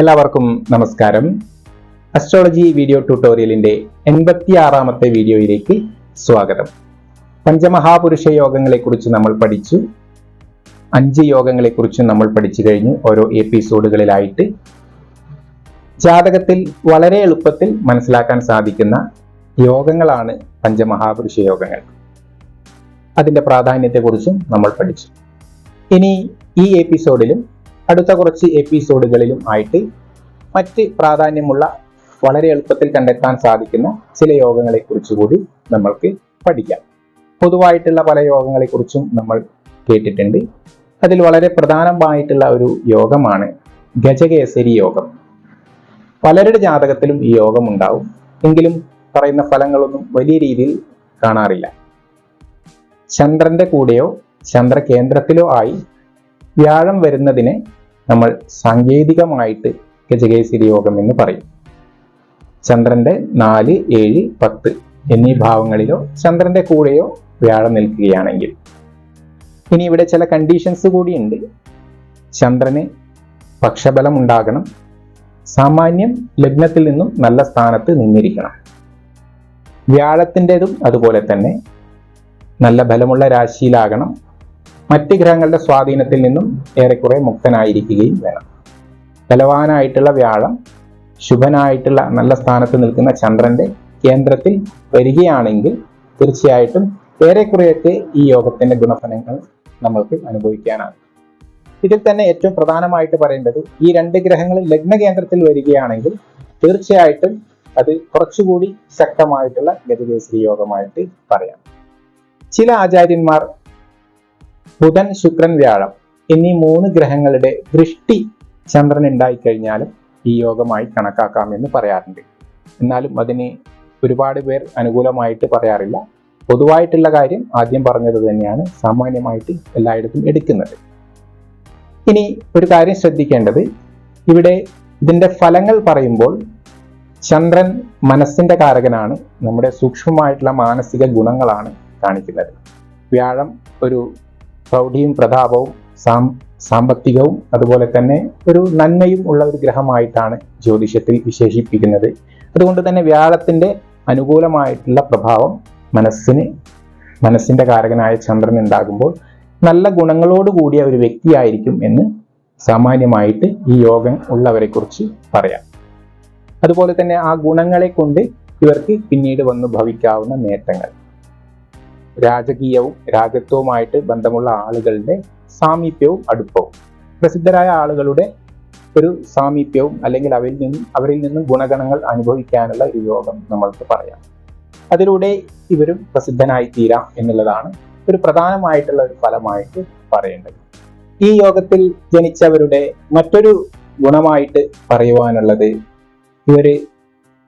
എല്ലാവർക്കും നമസ്കാരം. Astrology video ട്യൂട്ടോറിയലിന്റെ എൺപത്തിയാറാമത്തെ വീഡിയോയിലേക്ക് സ്വാഗതം. പഞ്ചമഹാപുരുഷ യോഗങ്ങളെക്കുറിച്ച് നമ്മൾ പഠിച്ചു. അഞ്ച് യോഗങ്ങളെക്കുറിച്ച് നമ്മൾ പഠിച്ചു കഴിഞ്ഞു ഓരോ എപ്പിസോഡുകളിലായിട്ട് ജാതകത്തിൽ വളരെ എളുപ്പത്തിൽ മനസ്സിലാക്കാൻ സാധിക്കുന്ന യോഗങ്ങളാണ് പഞ്ചമഹാപുരുഷ യോഗങ്ങൾ. അതിന്റെ പ്രാധാന്യത്തെക്കുറിച്ചും നമ്മൾ പഠിച്ചു. ഇനി ഈ എപ്പിസോഡിലും അടുത്ത കുറച്ച് എപ്പിസോഡുകളിലും ആയിട്ട് മറ്റ് പ്രാധാന്യമുള്ള വളരെ എളുപ്പത്തിൽ കണ്ടെത്താൻ സാധിക്കുന്ന ചില യോഗങ്ങളെ കുറിച്ച് കൂടി നമ്മൾക്ക് പഠിക്കാം. പൊതുവായിട്ടുള്ള പല യോഗങ്ങളെ കുറിച്ചും നമ്മൾ കേട്ടിട്ടുണ്ട്. അതിൽ വളരെ പ്രധാനമായിട്ടുള്ള ഒരു യോഗമാണ് ഗജകേസരി യോഗം. പലരുടെ ജാതകത്തിലും ഈ യോഗം ഉണ്ടാവും. എങ്കിലും പറയുന്ന ഫലങ്ങളൊന്നും വലിയ രീതിയിൽ കാണാറില്ല. ചന്ദ്രന്റെ കൂടെയോ ചന്ദ്രകേന്ദ്രത്തിലോ ആയി വ്യാഴം വരുന്നതിനെ നമ്മൾ സാങ്കേതികമായിട്ട് ഗജകേസരി യോഗം എന്ന് പറയും. ചന്ദ്രന്റെ നാല് ഏഴ് പത്ത് എന്നീ ഭാവങ്ങളിലോ ചന്ദ്രന്റെ കൂടെയോ വ്യാഴം നിൽക്കുകയാണെങ്കിൽ. ഇനി ഇവിടെ ചില കണ്ടീഷൻസ് കൂടിയുണ്ട്. ചന്ദ്രന് പക്ഷബലം ഉണ്ടാകണം. സാമാന്യം ലഗ്നത്തിൽ നിന്നും നല്ല സ്ഥാനത്ത് നിന്നിരിക്കണം. വ്യാഴത്തിന്റെതും അതുപോലെ തന്നെ നല്ല ബലമുള്ള രാശിയിലാകണം. മറ്റ് ഗ്രഹങ്ങളുടെ സ്വാധീനത്തിൽ നിന്നും ഏറെക്കുറെ മുക്തനായിരിക്കുകയും വേണം. ബലവാനായിട്ടുള്ള വ്യാഴം ശുഭനായിട്ടുള്ള നല്ല സ്ഥാനത്ത് നിൽക്കുന്ന ചന്ദ്രന്റെ കേന്ദ്രത്തിൽ വരികയാണെങ്കിൽ തീർച്ചയായിട്ടും ഏറെക്കുറെയൊക്കെ ഈ യോഗത്തിന്റെ ഗുണഫലങ്ങൾ നമുക്ക് അനുഭവിക്കാനാകും. ഇതിൽ തന്നെ ഏറ്റവും പ്രധാനമായിട്ട് പറയേണ്ടത് ഈ രണ്ട് ഗ്രഹങ്ങൾ ലഗ്ന കേന്ദ്രത്തിൽ വരികയാണെങ്കിൽ തീർച്ചയായിട്ടും അത് കുറച്ചുകൂടി ശക്തമായിട്ടുള്ള ഗതികേസരി യോഗമായിട്ട് പറയാം. ചില ആചാര്യന്മാർ ബുധൻ ശുക്രൻ വ്യാഴം എന്നീ മൂന്ന് ഗ്രഹങ്ങളുടെ ദൃഷ്ടി ചന്ദ്രൻ ഉണ്ടായി ഉണ്ടായിക്കഴിഞ്ഞാലും ഈ യോഗമായി കണക്കാക്കാമെന്ന് പറയാറുണ്ട്. എന്നാലും അതിന് ഒരുപാട് പേർ അനുകൂലമായിട്ട് പറയാറില്ല. പൊതുവായിട്ടുള്ള കാര്യം ആദ്യം പറഞ്ഞത് തന്നെയാണ് സാമാന്യമായിട്ട് എല്ലായിടത്തും എടുക്കുന്നത്. ഇനി ഒരു കാര്യം ശ്രദ്ധിക്കേണ്ടത്. ഇവിടെ ഇതിന്റെ ഫലങ്ങൾ പറയുമ്പോൾ ചന്ദ്രൻ മനസ്സിന്റെ കാരകനാണ്. നമ്മുടെ സൂക്ഷ്മമായിട്ടുള്ള മാനസിക ഗുണങ്ങളാണ് കാണിക്കുന്നത്. വ്യാഴം ഒരു പ്രൗഢിയും പ്രതാപവും സാം സാമ്പത്തികവും അതുപോലെ തന്നെ ഒരു നന്മയും ഉള്ള ഒരു ഗ്രഹമായിട്ടാണ് ജ്യോതിഷത്തിൽ വിശേഷിപ്പിക്കുന്നത്. അതുകൊണ്ട് തന്നെ വ്യാഴത്തിന്റെ അനുകൂലമായിട്ടുള്ള പ്രഭാവം മനസ്സിന് മനസ്സിന്റെ കാരകനായ ചന്ദ്രൻ ഉണ്ടാകുമ്പോൾ നല്ല ഗുണങ്ങളോട് കൂടിയ ഒരു വ്യക്തിയായിരിക്കും എന്ന് സാമാന്യമായിട്ട് ഈ യോഗം ഉള്ളവരെ കുറിച്ച് പറയാം. അതുപോലെ തന്നെ ആ ഗുണങ്ങളെ കൊണ്ട് ഇവർക്ക് പിന്നീട് വന്ന് ഭവിക്കാവുന്ന നേട്ടങ്ങൾ. രാജകീയവും രാജത്വവുമായിട്ട് ബന്ധമുള്ള ആളുകളുടെ സാമീപ്യവും അടുപ്പവും. പ്രസിദ്ധരായ ആളുകളുടെ ഒരു സാമീപ്യവും അല്ലെങ്കിൽ അവരിൽ നിന്നും അവരിൽ നിന്നും ഗുണഗണങ്ങൾ അനുഭവിക്കാനുള്ള ഒരു യോഗം നമ്മൾക്ക് പറയാം. അതിലൂടെ ഇവരും പ്രസിദ്ധനായി തീരാം എന്നുള്ളതാണ് ഒരു പ്രധാനമായിട്ടുള്ള ഒരു ഫലമായിട്ട് പറയേണ്ടത്. ഈ യോഗത്തിൽ ജനിച്ചവരുടെ മറ്റൊരു ഗുണമായിട്ട് പറയുവാനുള്ളത് ഇവർ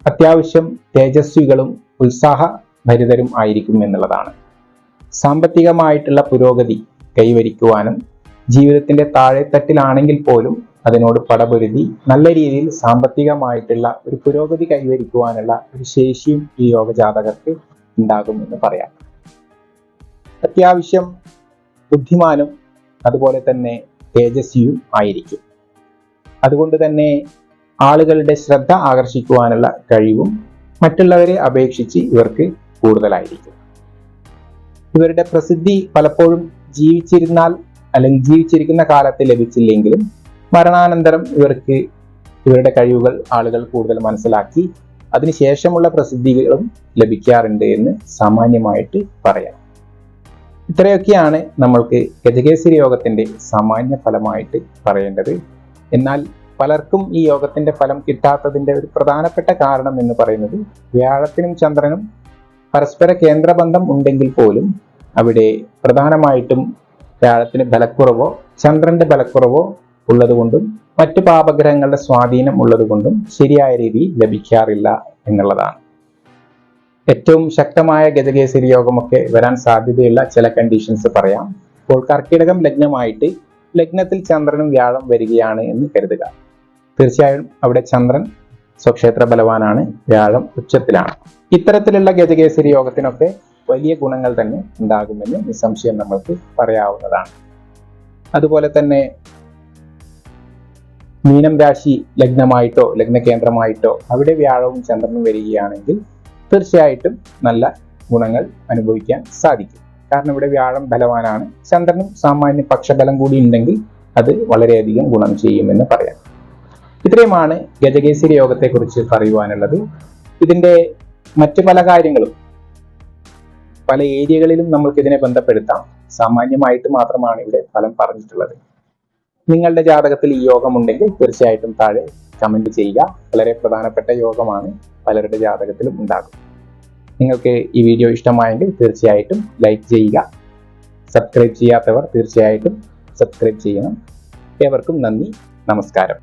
അത്യാവശ്യം തേജസ്വികളും ഉത്സാഹഭരിതരും ആയിരിക്കും എന്നുള്ളതാണ്. സാമ്പത്തികമായിട്ടുള്ള പുരോഗതി കൈവരിക്കുവാനും ജീവിതത്തിന്റെ താഴെത്തട്ടിലാണെങ്കിൽ പോലും അതിനോട് പടപൊരുതി നല്ല രീതിയിൽ സാമ്പത്തികമായിട്ടുള്ള ഒരു പുരോഗതി കൈവരിക്കുവാനുള്ള ഒരു ശേഷിയും ഈ യോഗ ജാതകർക്ക് ഉണ്ടാകും എന്ന് പറയാം. അത്യാവശ്യം ബുദ്ധിമാനും അതുപോലെ തന്നെ തേജസ്വിയും ആയിരിക്കും. അതുകൊണ്ട് തന്നെ ആളുകളുടെ ശ്രദ്ധ ആകർഷിക്കുവാനുള്ള കഴിവും മറ്റുള്ളവരെ അപേക്ഷിച്ച് ഇവർക്ക് കൂടുതലായിരിക്കും. ഇവരുടെ പ്രസിദ്ധി പലപ്പോഴും ജീവിച്ചിരുന്നാൽ അല്ലെങ്കിൽ ജീവിച്ചിരിക്കുന്ന കാലത്ത് ലഭിച്ചില്ലെങ്കിലും മരണാനന്തരം ഇവർക്ക് ഇവരുടെ കഴിവുകൾ ആളുകൾ കൂടുതൽ മനസ്സിലാക്കി അതിനുശേഷമുള്ള പ്രസിദ്ധികളും ലഭിക്കാറുണ്ട് എന്ന് സാമാന്യമായിട്ട് പറയാം. ഇത്രയൊക്കെയാണ് നമ്മൾക്ക് ഗജകേസരി യോഗത്തിന്റെ സാമാന്യ ഫലമായിട്ട് പറയേണ്ടത്. എന്നാൽ പലർക്കും ഈ യോഗത്തിന്റെ ഫലം കിട്ടാത്തതിന്റെ ഒരു പ്രധാനപ്പെട്ട കാരണം എന്ന് പറയുന്നത് വ്യാഴത്തിനും ചന്ദ്രനും പരസ്പര കേന്ദ്രബന്ധം ഉണ്ടെങ്കിൽ പോലും അവിടെ പ്രധാനമായിട്ടും വ്യാഴത്തിന് ബലക്കുറവോ ചന്ദ്രന്റെ ബലക്കുറവോ ഉള്ളതുകൊണ്ടും മറ്റു പാപഗ്രഹങ്ങളുടെ സ്വാധീനം ഉള്ളതുകൊണ്ടും ശരിയായ രീതി ലഭിക്കാറില്ല എന്നുള്ളതാണ്. ഏറ്റവും ശക്തമായ ഗജകേസരി യോഗമൊക്കെ വരാൻ സാധ്യതയുള്ള ചില കണ്ടീഷൻസ് പറയാം. ഇപ്പോൾ കർക്കിടകം ലഗ്നമായിട്ട് ലഗ്നത്തിൽ ചന്ദ്രനും വ്യാഴം വരികയാണ് എന്ന് കരുതുക. തീർച്ചയായും അവിടെ ചന്ദ്രൻ സ്വക്ഷേത്ര ബലവാനാണ് വ്യാഴം ഉച്ചത്തിലാണ്. ഇത്തരത്തിലുള്ള ഗജകേസരി യോഗത്തിനൊക്കെ വലിയ ഗുണങ്ങൾ തന്നെ ഉണ്ടാകുമെന്ന് നിസ്സംശയം നമ്മൾക്ക് പറയാവുന്നതാണ്. അതുപോലെ തന്നെ മീനം രാശി ലഗ്നമായിട്ടോ ലഗ്നകേന്ദ്രമായിട്ടോ അവിടെ വ്യാഴവും ചന്ദ്രനും വരികയാണെങ്കിൽ തീർച്ചയായിട്ടും നല്ല ഗുണങ്ങൾ അനുഭവിക്കാൻ സാധിക്കും. കാരണം ഇവിടെ വ്യാഴം ബലവാനാണ്. ചന്ദ്രനും സാമാന്യ പക്ഷബലം കൂടി ഉണ്ടെങ്കിൽ അത് വളരെയധികം ഗുണം ചെയ്യുമെന്ന് പറയാം ഇത്രയുമാണ് ഗജകേസരി യോഗത്തെക്കുറിച്ച് പറയുവാനുള്ളത്. ഇതിന്റെ മറ്റു പല കാര്യങ്ങളും പല ഏരിയകളിലും നമുക്ക് ഇതിനെ ബന്ധപ്പെടുത്താം. സാമാന്യമായിട്ട് മാത്രമാണ് ഇവിടെ ഫലം പറഞ്ഞിട്ടുള്ളത്. നിങ്ങളുടെ ജാതകത്തിൽ ഈ യോഗമുണ്ടെങ്കിൽ തീർച്ചയായിട്ടും താഴെ കമന്റ് ചെയ്യുക. വളരെ പ്രധാനപ്പെട്ട യോഗമാണ് പലരുടെ ജാതകത്തിലും ഉണ്ടാകും. നിങ്ങൾക്ക് ഈ വീഡിയോ ഇഷ്ടമായെങ്കിൽ തീർച്ചയായിട്ടും ലൈക്ക് ചെയ്യുക. സബ്സ്ക്രൈബ് ചെയ്യാത്തവർ തീർച്ചയായിട്ടും സബ്സ്ക്രൈബ് ചെയ്യണം. ഏവർക്കും നന്ദി. നമസ്കാരം.